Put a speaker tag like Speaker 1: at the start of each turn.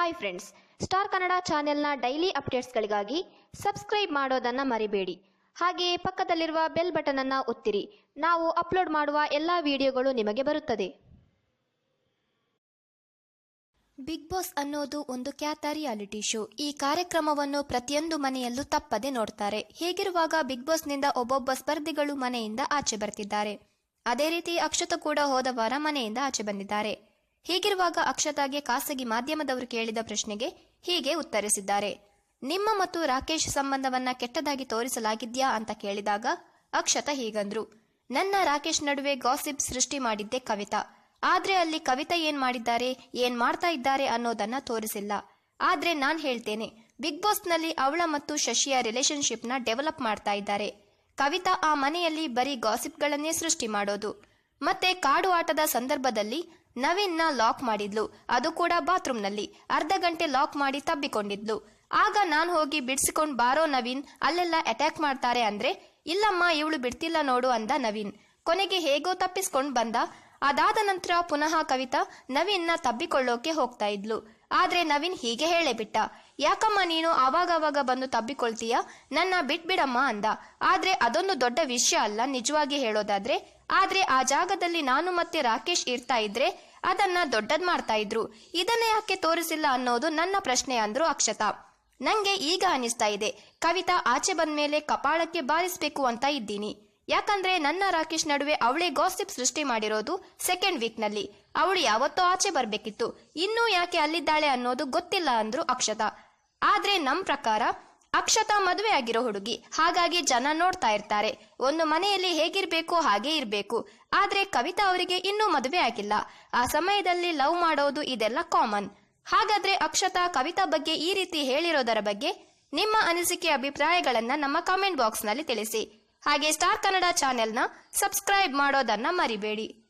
Speaker 1: Hi friends star Kannada ಚಾನೆಲ್ನ daily ಅಪ್ಡೇಟ್ಸ್ಗಳಿಗಾಗಿ subscribe ಮಾಡೋದನ್ನು ಮರಿಬೇಡಿ. ಹಾಗೆಯೇ ಪಕ್ಕದಲ್ಲಿರುವ ಬೆಲ್ ಬಟನ್ ಅನ್ನು ಒತ್ತಿರಿ. ನಾವು ಅಪ್ಲೋಡ್ ಮಾಡುವ ಎಲ್ಲ ವಿಡಿಯೋಗಳು ನಿಮಗೆ ಬರುತ್ತದೆ.
Speaker 2: ಬಿಗ್ ಬಾಸ್ ಅನ್ನೋದು ಒಂದು ಖ್ಯಾತ ರಿಯಾಲಿಟಿ ಶೋ ಈ ಕಾರ್ಯಕ್ರಮವನ್ನು ಪ್ರತಿಯೊಂದು ಮನೆಯಲ್ಲೂ ತಪ್ಪದೆ ನೋಡ್ತಾರೆ. ಹೇಗಿರುವಾಗ ಬಿಗ್ ಬಾಸ್ನಿಂದ ಒಬ್ಬೊಬ್ಬ ಸ್ಪರ್ಧಿಗಳು ಮನೆಯಿಂದ ಆಚೆ ಬರ್ತಿದ್ದಾರೆ. ಅದೇ ರೀತಿ ಅಕ್ಷತ ಕೂಡ ಹೋದ ವಾರ ಮನೆಯಿಂದ ಆಚೆ ಬಂದಿದ್ದಾರೆ. ಹೀಗಿರುವಾಗ ಅಕ್ಷತಾಗೆ ಖಾಸಗಿ ಮಾಧ್ಯಮದವರು ಕೇಳಿದ ಪ್ರಶ್ನೆಗೆ ಹೀಗೆ ಉತ್ತರಿಸಿದ್ದಾರೆ. ನಿಮ್ಮ ಮತ್ತು ರಾಕೇಶ್ ಸಂಬಂಧವನ್ನ ಕೆಟ್ಟದಾಗಿ ತೋರಿಸಲಾಗಿದ್ಯಾ ಅಂತ ಕೇಳಿದಾಗ ಅಕ್ಷತ ಹೀಗಂದ್ರು. ನನ್ನ ರಾಕೇಶ್ ನಡುವೆ ಗಾಸಿಪ್ ಸೃಷ್ಟಿ ಮಾಡಿದ್ದೆ ಕವಿತಾ. ಆದ್ರೆ ಅಲ್ಲಿ ಕವಿತಾ ಏನ್ ಮಾಡಿದ್ದಾರೆ, ಏನ್ ಮಾಡ್ತಾ ಇದ್ದಾರೆ ಅನ್ನೋದನ್ನ ತೋರಿಸಿಲ್ಲ. ಆದ್ರೆ ನಾನ್ ಹೇಳ್ತೇನೆ, ಬಿಗ್ ಬಾಸ್ನಲ್ಲಿ ಅವಳ ಮತ್ತು ಶಶಿಯ ರಿಲೇಶನ್ಶಿಪ್ನ ಡೆವಲಪ್ ಮಾಡ್ತಾ ಇದ್ದಾರೆ. ಕವಿತಾ ಆ ಮನೆಯಲ್ಲಿ ಬರೀ ಗಾಸಿಪ್ಗಳನ್ನೇ ಸೃಷ್ಟಿ ಮಾಡೋದು. ಮತ್ತೆ ಕಾಡು ಆಟದ ಸಂದರ್ಭದಲ್ಲಿ ನವೀನ್ನ ಲಾಕ್ ಮಾಡಿದ್ಲು. ಅದು ಕೂಡ ಬಾತ್ರೂಮ್ನಲ್ಲಿ. ಅರ್ಧ ಗಂಟೆ ಲಾಕ್ ಮಾಡಿ ತಬ್ಬಿಕೊಂಡಿದ್ಲು. ಆಗ ನಾನ್ ಹೋಗಿ ಬಿಡ್ಸಿಕೊಂಡ್ ಬಾರೋ ನವೀನ್, ಅಲ್ಲೆಲ್ಲ ಅಟ್ಯಾಕ್ ಮಾಡ್ತಾರೆ ಅಂದ್ರೆ, ಇಲ್ಲಮ್ಮ, ಇವಳು ಬಿಡ್ತಿಲ್ಲ ನೋಡು ಅಂದ ನವೀನ್. ಕೊನೆಗೆ ಹೇಗೋ ತಪ್ಪಿಸ್ಕೊಂಡ್ ಬಂದ. ಅದಾದ ನಂತರ ಪುನಃ ಕವಿತಾ, ನವೀನ್ನ ತಬ್ಬಿಕೊಳ್ಳೋಕೆ ಹೋಗ್ತಾ ಇದ್ಲು. ಆದ್ರೆ ನವೀನ್ ಹೀಗೆ ಹೇಳೇಬಿಟ್ಟ ಯಾಕಮ್ಮ ನೀನು ಆವಾಗವಾಗ ಬಂದು ತಬ್ಬಿಕೊಳ್ತೀಯ? ನನ್ನ ಬಿಟ್ಬಿಡಮ್ಮ ಅಂದ. ಆದ್ರೆ ಅದೊಂದು ದೊಡ್ಡ ವಿಷಯ ಅಲ್ಲ ನಿಜವಾಗಿ ಹೇಳೋದಾದ್ರೆ. ಆದ್ರೆ ಆ ಜಾಗದಲ್ಲಿ ನಾನು ಮತ್ತೆ ರಾಕೇಶ್ ಇರ್ತಾ ಇದ್ರೆ ಅದನ್ನ ದೊಡ್ಡದ್ ಮಾಡ್ತಾ ಇದ್ರು. ಇದನ್ನ ಯಾಕೆ ತೋರಿಸಿಲ್ಲ ಅನ್ನೋದು ನನ್ನ ಪ್ರಶ್ನೆ ಅಂದ್ರು ಅಕ್ಷತಾ. ನಂಗೆ ಈಗ ಅನಿಸ್ತಾ ಇದೆ. ಕವಿತಾ ಆಚೆ ಬಂದ್ಮೇಲೆ ಕಪಾಳಕ್ಕೆ ಬಾರಿಸ್ಬೇಕು ಅಂತ ಇದ್ದೀನಿ. ಯಾಕಂದ್ರೆ ನನ್ನ ರಾಕೇಶ್ ನಡುವೆ ಅವಳೇ ಗಾಸಿಪ್ ಸೃಷ್ಟಿ ಮಾಡಿರೋದು ಸೆಕೆಂಡ್ ವೀಕ್ನಲ್ಲಿ. ಅವಳು ಯಾವತ್ತೋ ಆಚೆ ಬರ್ಬೇಕಿತ್ತು. ಇನ್ನೂ ಯಾಕೆ ಅಲ್ಲಿದ್ದಾಳೆ ಅನ್ನೋದು ಗೊತ್ತಿಲ್ಲ ಅಂದ್ರು ಅಕ್ಷತಾ. ಆದ್ರೆ ನಮ್ ಪ್ರಕಾರ ಅಕ್ಷತಾ ಮದುವೆ ಆಗಿರೋ ಹುಡುಗಿ. ಹಾಗಾಗಿ ಜನ ನೋಡ್ತಾ ಇರ್ತಾರೆ. ಒಂದು ಮನೆಯಲ್ಲಿ ಹೇಗಿರ್ಬೇಕು ಹಾಗೆ ಇರ್ಬೇಕು. ಆದ್ರೆ ಕವಿತಾ ಅವರಿಗೆ ಇನ್ನೂ ಮದುವೆ ಆಗಿಲ್ಲ. ಆ ಸಮಯದಲ್ಲಿ ಲವ್ ಮಾಡೋದು ಇದೆಲ್ಲ ಕಾಮನ್. ಹಾಗಾದ್ರೆ ಅಕ್ಷತಾ, ಕವಿತಾ ಬಗ್ಗೆ ಈ ರೀತಿ ಹೇಳಿರೋದರ ಬಗ್ಗೆ ನಿಮ್ಮ ಅನಿಸಿಕೆ ಅಭಿಪ್ರಾಯಗಳನ್ನ ನಮ್ಮ ಕಾಮೆಂಟ್ ಬಾಕ್ಸ್ನಲ್ಲಿ ತಿಳಿಸಿ. ಹಾಗೆ ಸ್ಟಾರ್ ಕನ್ನಡ ಚಾನೆಲ್ನ ಸಬ್ಸ್ಕ್ರೈಬ್ ಮಾಡೋದನ್ನ ಮರಿಬೇಡಿ.